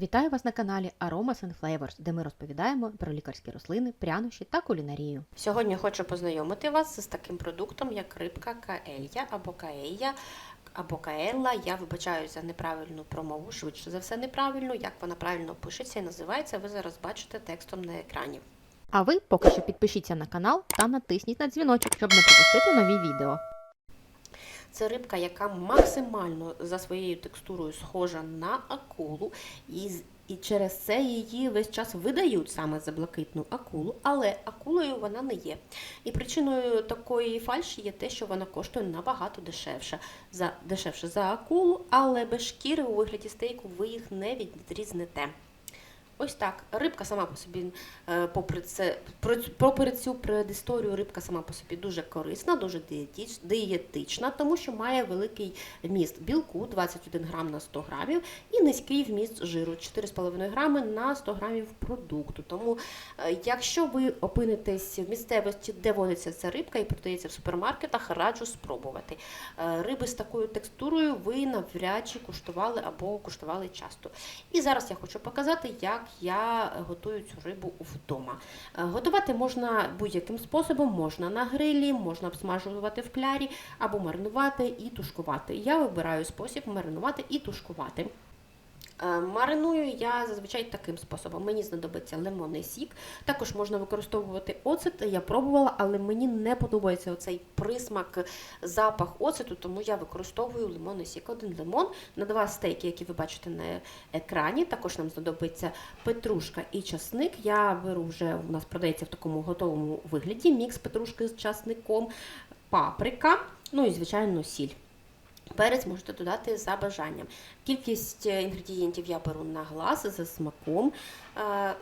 Вітаю вас на каналі Aromas and Flavors, де ми розповідаємо про лікарські рослини, прянощі та кулінарію. Сьогодні хочу познайомити вас з таким продуктом, як рибка каелья або каея, або каелла. Я вибачаю за неправильну промову, швидше за все неправильно. Як вона правильно пишеться і називається, ви зараз бачите текстом на екрані. А ви поки що підпишіться на канал та натисніть на дзвіночок, щоб не пропустити нові відео. Це рибка, яка максимально за своєю текстурою схожа на акулу, і, і через це її весь час видають саме за блакитну акулу, але акулою вона не є. І причиною такої фальші є те, що вона коштує набагато дешевше за, дешевше за акулу, але без шкіри у вигляді стейку ви їх не відрізнете. Ось так. Рибка сама по собі, е, попри це, попри цю предісторію, рибка сама по собі дуже корисна, дуже дієтич- дієтична, тому що має великий вміст білку 21 грам на 100 грамів і низький вміст жиру 4,5 грами на 100 грамів продукту. Тому, е, якщо ви опинитесь в місцевості, де водиться ця рибка і продається в супермаркетах, раджу спробувати. Е, Риби з такою текстурою ви навряд чи куштували або куштували часто. І зараз я хочу показати, як я готую цю рибу вдома. Е, Готувати можна будь-яким способом, можна на грилі, можна обсмажувати в клярі або маринувати і тушкувати. Я вибираю спосіб маринувати і тушкувати. Е, Мариную я зазвичай таким способом. Мені знадобиться лимонний сік. Також можна використовувати оцет. Я пробувала, але мені не подобається оцей присмак, запах оцету, тому я використовую лимонний сік. Один лимон на два стейки, які ви бачите на екрані. Також нам знадобиться петрушка і часник. Я беру вже у нас продається в такому готовому вигляді мікс петрушки з часником, паприка, ну і звичайно сіль. Перець можете додати за бажанням. Кількість е, інгредієнтів я беру на глаз за смаком. Е,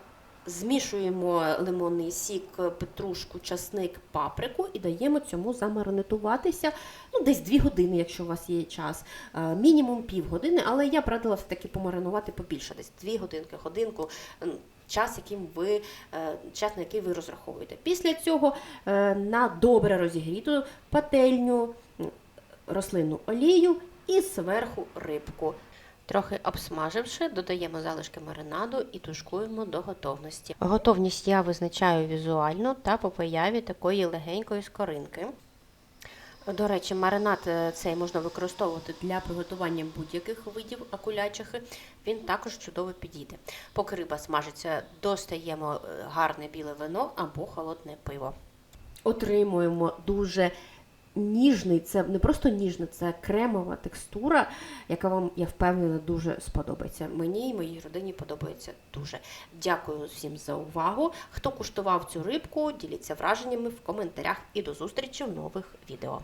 Змішуємо лимонний сік, петрушку, часник, паприку і даємо цьому замаринуватися ну, десь 2 години, якщо у вас є час. Е, Мінімум півгодини, але я б радила все-таки помаринувати побільше, десь 2 годинки, годинку. Час, яким ви, час, на який ви розраховуєте. Після цього на добре розігріту пательню рослинну олію і зверху рибку. Трохи обсмаживши, додаємо залишки маринаду і тушкуємо до готовності. Готовність я визначаю візуально та по появі такої легенької скоринки. До речі, маринад е, цей можна використовувати для приготування будь-яких видів акулячих. Він також чудово підійде. Поки риба смажиться, достаємо е, гарне біле вино або холодне пиво. Отримуємо дуже ніжний, це не просто ніжна, це кремова текстура, яка вам, я впевнена, дуже сподобається. Мені і моїй родині подобається дуже. Дякую всім за увагу. Хто куштував цю рибку, діліться враженнями в коментарях і до зустрічі в нових відео.